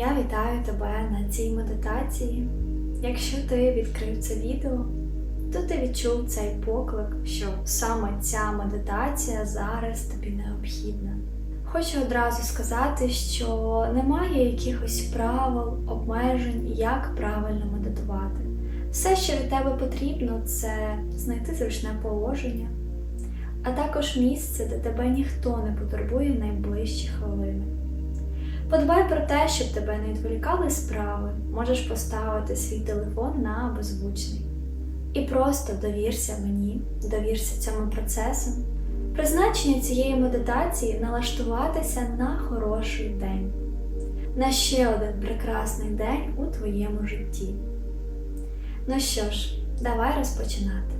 Я вітаю тебе на цій медитації. Якщо ти відкрив це відео, то ти відчув цей поклик, що саме ця медитація зараз тобі необхідна. Хочу одразу сказати, що немає якихось правил, обмежень, як правильно медитувати. Все, що від тебе потрібно, це знайти зручне положення, а також місце, де тебе ніхто не потурбує найближчі хвилини. Подбай про те, щоб тебе не відволікали справи, можеш поставити свій телефон на беззвучний. І просто довірся мені, довірся цьому процесу. Призначення цієї медитації налаштуватися на хороший день, на ще один прекрасний день у твоєму житті. Ну що ж, давай розпочинати.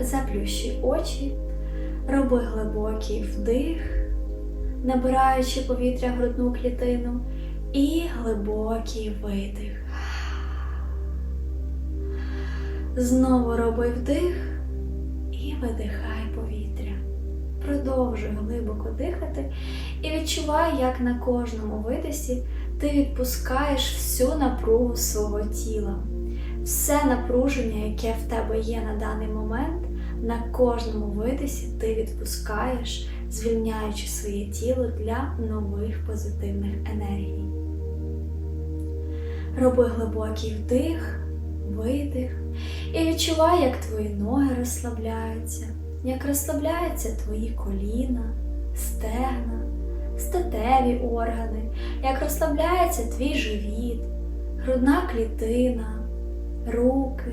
Заплющуй очі, роби глибокий вдих набираючи повітря грудну клітину, і глибокий видих. Знову роби вдих і видихай повітря. Продовжуй глибоко дихати і відчувай, як на кожному видисі ти відпускаєш всю напругу свого тіла. Все напруження, яке в тебе є на даний момент, на кожному видисі ти відпускаєш звільняючи своє тіло для нових позитивних енергій. Роби глибокий вдих, видих і відчувай, як твої ноги розслабляються, як розслабляються твої коліна, стегна, статеві органи, як розслабляється твій живіт, грудна клітина, руки,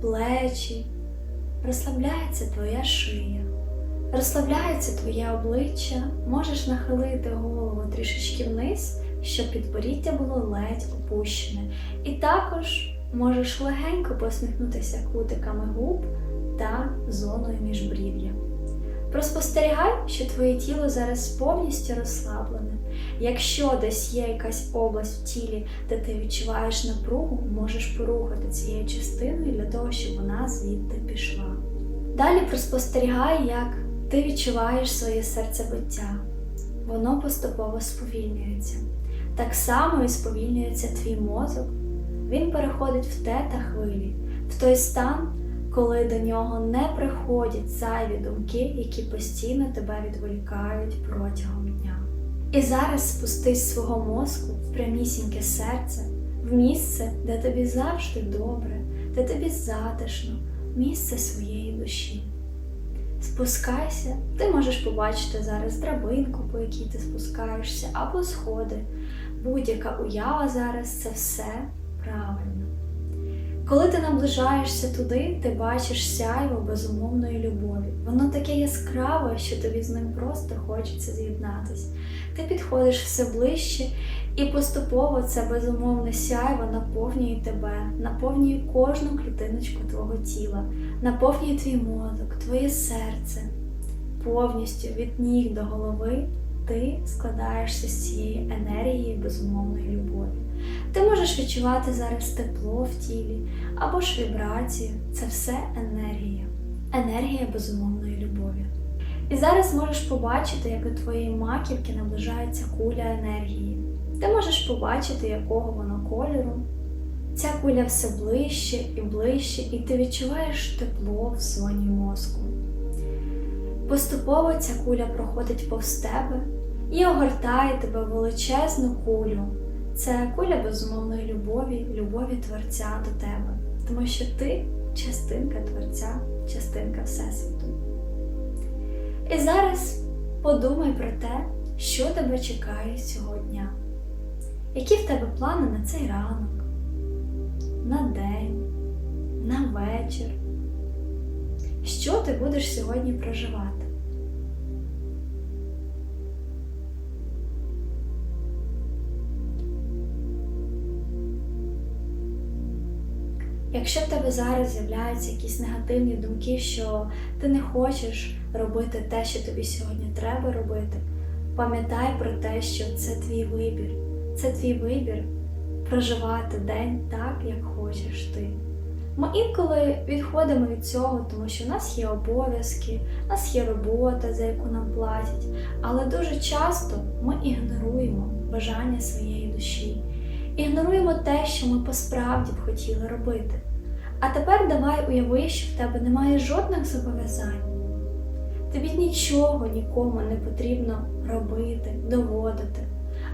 плечі, розслабляється твоя шия. Розслабляється твоє обличчя, можеш нахилити голову трішечки вниз, щоб підборіддя було ледь опущене. І також можеш легенько посміхнутися кутиками губ та зоною міжбрів'я. Проспостерігай, що твоє тіло зараз повністю розслаблене. Якщо десь є якась область в тілі, де ти відчуваєш напругу, можеш порухати цією частиною для того, щоб вона звідти пішла. Далі проспостерігай, як ти відчуваєш своє серцебиття, воно поступово сповільнюється. Так само і сповільнюється твій мозок, він переходить в тета хвилі, в той стан, коли до нього не приходять зайві думки, які постійно тебе відволікають протягом дня. І зараз спустись свого мозку в прямісіньке серце, в місце, де тобі завжди добре, де тобі затишно, місце своєї душі. Спускайся, ти можеш побачити зараз драбинку, по якій ти спускаєшся, або сходи. Будь-яка уява зараз це все правильно. Коли ти наближаєшся туди, ти бачиш сяйво безумовної любові. Воно таке яскраве, що тобі з ним просто хочеться з'єднатись. Ти підходиш все ближче, і поступово це безумовне сяйво наповнює тебе, наповнює кожну клітиночку твого тіла, наповнює твій мозок, твоє серце. Повністю від ніг до голови ти складаєшся з цієї енергії безумовної любові. Ти можеш відчувати зараз тепло в тілі або ж вібрацію. Це все енергія, енергія безумовної любові. І зараз можеш побачити, як до твоєї маківки наближається куля енергії. Ти можеш побачити, якого воно кольору. Ця куля все ближче і ближче, і ти відчуваєш тепло в зоні мозку. Поступово ця куля проходить повз тебе і огортає тебе величезну кулю. Це куля безумовної любові, любові Творця до тебе, тому що ти частинка Творця, частинка Всесвіту. І зараз подумай про те, що тебе чекає цього дня. Які в тебе плани на цей ранок, на день, на вечір? Що ти будеш сьогодні проживати? Якщо в тебе зараз з'являються якісь негативні думки, що ти не хочеш робити те, що тобі сьогодні треба робити, пам'ятай про те, що це твій вибір. Це твій вибір проживати день так, як хочеш ти. Ми інколи відходимо від цього, тому що в нас є обов'язки, у нас є робота, за яку нам платять, але дуже часто ми ігноруємо бажання своєї душі. ігноруємо те, що ми посправді б хотіли робити. А тепер давай уяви, що в тебе немає жодних зобов'язань. Тобі нічого нікому не потрібно робити, доводити,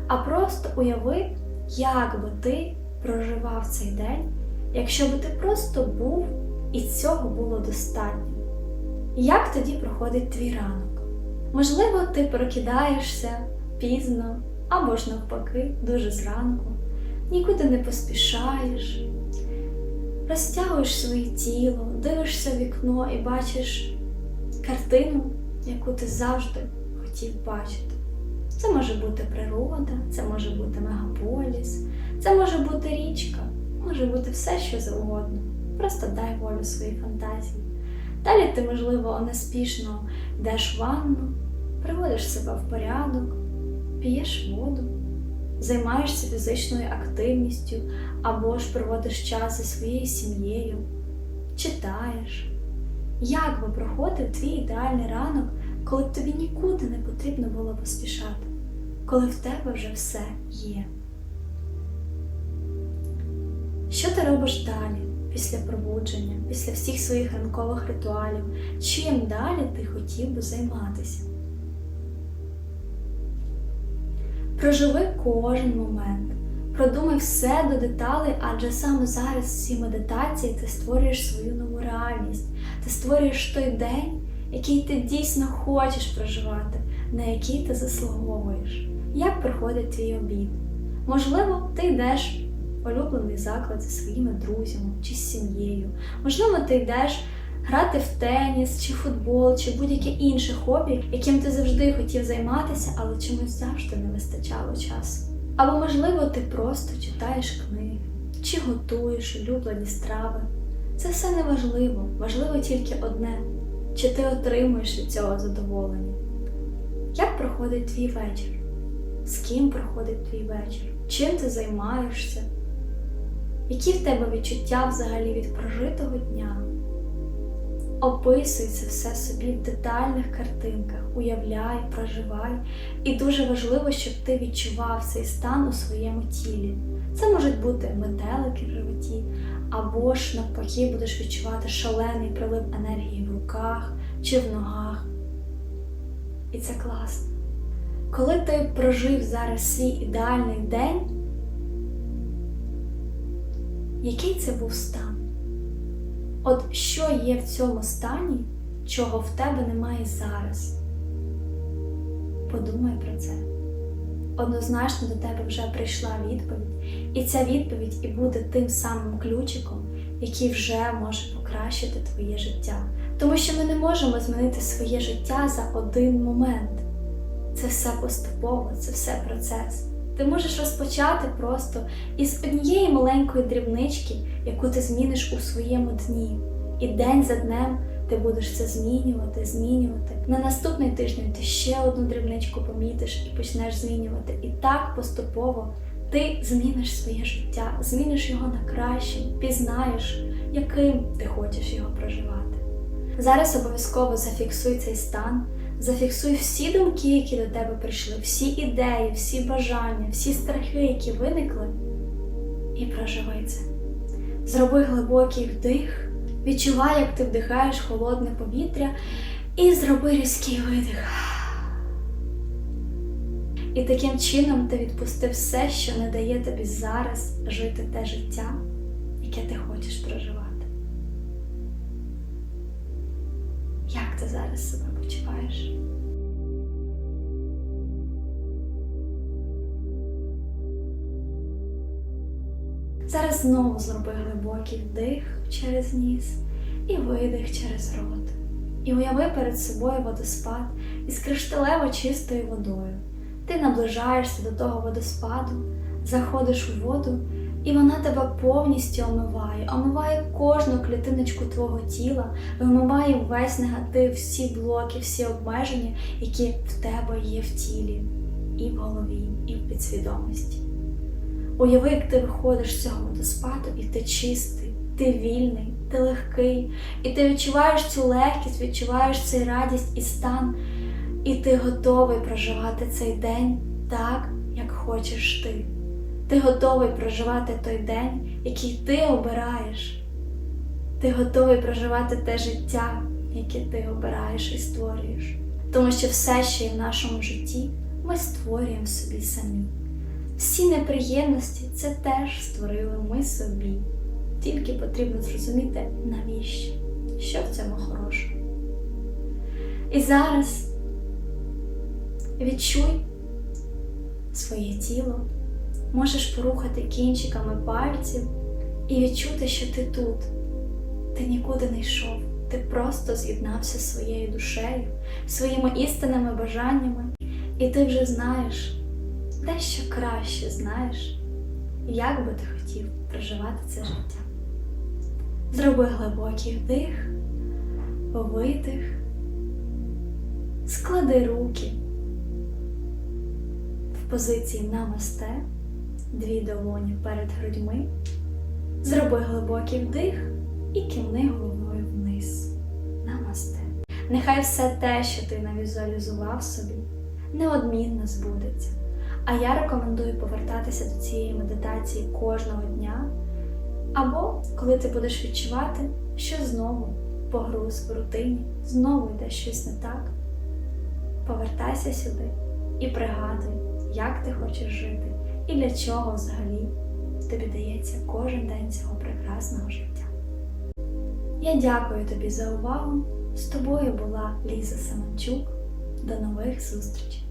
а просто уяви, як би ти проживав цей день, якщо би ти просто був і цього було достатньо. Як тоді проходить твій ранок? Можливо, ти прокидаєшся пізно або ж навпаки, дуже зранку, нікуди не поспішаєш, розтягуєш своє тіло, дивишся в вікно і бачиш картину, яку ти завжди хотів бачити. Це може бути природа, це може бути мегаполіс, це може бути річка, може бути все, що завгодно. Просто дай волю своїй фантазії. Далі ти, можливо, неспішно йдеш в ванну, приводиш себе в порядок, п'єш воду, займаєшся фізичною активністю або ж проводиш час зі своєю сім'єю, читаєш. Як би проходив твій ідеальний ранок, коли б тобі нікуди не потрібно було поспішати, коли в тебе вже все є? Що ти робиш далі, після пробудження, після всіх своїх ранкових ритуалів? Чим далі ти хотів би займатися? Проживи кожен момент, продумай все до деталей, адже саме зараз в цій медитації ти створюєш свою нову реальність, ти створюєш той день, який ти дійсно хочеш проживати, на який ти заслуговуєш. Як проходить твій обід? Можливо, ти йдеш в улюблений заклад зі своїми друзями чи з сім'єю. Можливо, ти йдеш грати в теніс, чи футбол, чи будь-яке інше хобі, яким ти завжди хотів займатися, але чомусь завжди не вистачало часу. Або, можливо, ти просто читаєш книги, чи готуєш улюблені страви. Це все не важливо, важливо тільки одне чи ти отримуєш від цього задоволення. Як проходить твій вечір? З ким проходить твій вечір? Чим ти займаєшся? Які в тебе відчуття взагалі від прожитого дня? Описуй це все собі в детальних картинках, уявляй, проживай. І дуже важливо, щоб ти відчував цей стан у своєму тілі. Це можуть бути метелики в животі, або ж навпаки будеш відчувати шалений прилив енергії в руках чи в ногах. І це класно. Коли ти прожив зараз свій ідеальний день, який це був стан? От що є в цьому стані, чого в тебе немає зараз? Подумай про це. Однозначно до тебе вже прийшла відповідь, і ця відповідь і буде тим самим ключиком, який вже може покращити твоє життя. Тому що ми не можемо змінити своє життя за один момент. Це все поступово, це все процес. Ти можеш розпочати просто із однієї маленької дрібнички, яку ти зміниш у своєму дні. І день за днем ти будеш це змінювати, змінювати. На наступний тиждень ти ще одну дрібничку помітиш і почнеш змінювати. І так поступово ти зміниш своє життя, зміниш його на краще, пізнаєш, яким ти хочеш його проживати. Зараз обов'язково зафіксуй цей стан. Зафіксуй всі думки, які до тебе прийшли, всі ідеї, всі бажання, всі страхи, які виникли, і проживай це. Зроби глибокий вдих, відчувай, як ти вдихаєш холодне повітря, і зроби різкий видих. І таким чином ти відпусти все, що не дає тобі зараз жити те життя, яке ти хочеш проживати. Як ти зараз себе почуваєш? Зараз знову зроби глибокий вдих через ніс і видих через рот. І уяви перед собою водоспад із кришталево чистою водою. Ти наближаєшся до того водоспаду, заходиш у воду, і вона тебе повністю омиває, омиває кожну клітиночку твого тіла, вимиває весь негатив, всі блоки, всі обмеження, які в тебе є в тілі, і в голові, і в підсвідомості. Уяви, як ти виходиш з цього водоспаду, і ти чистий, ти вільний, ти легкий, і ти відчуваєш цю легкість, відчуваєш цей радість і стан, і ти готовий проживати цей день так, як хочеш ти. Ти готовий проживати той день, який ти обираєш. Ти готовий проживати те життя, яке ти обираєш і створюєш. Тому що все, що є в нашому житті, ми створюємо собі самі. Всі неприємності це теж створили ми собі. Тільки потрібно зрозуміти, навіщо, що в цьому хорошого. І зараз відчуй своє тіло, можеш порухати кінчиками пальців і відчути, що ти тут. Ти нікуди не йшов, ти просто з'єднався зі своєю душею, своїми істинними бажаннями, і ти вже знаєш, дещо краще знаєш, як би ти хотів проживати це життя. Зроби глибокий вдих, видих, склади руки в позиції намасте, дві долоні перед грудьми, зроби глибокий вдих і кивни головою вниз. Намасте. Нехай все те, що ти навізуалізував собі, неодмінно збудеться. А я рекомендую повертатися до цієї медитації кожного дня. Або коли ти будеш відчувати, що знову погруз в рутині, знову йде щось не так, повертайся сюди і пригадуй, як ти хочеш жити і для чого взагалі тобі дається кожен день цього прекрасного життя. Я дякую тобі за увагу. З тобою була Ліза Саманчук. До нових зустрічей!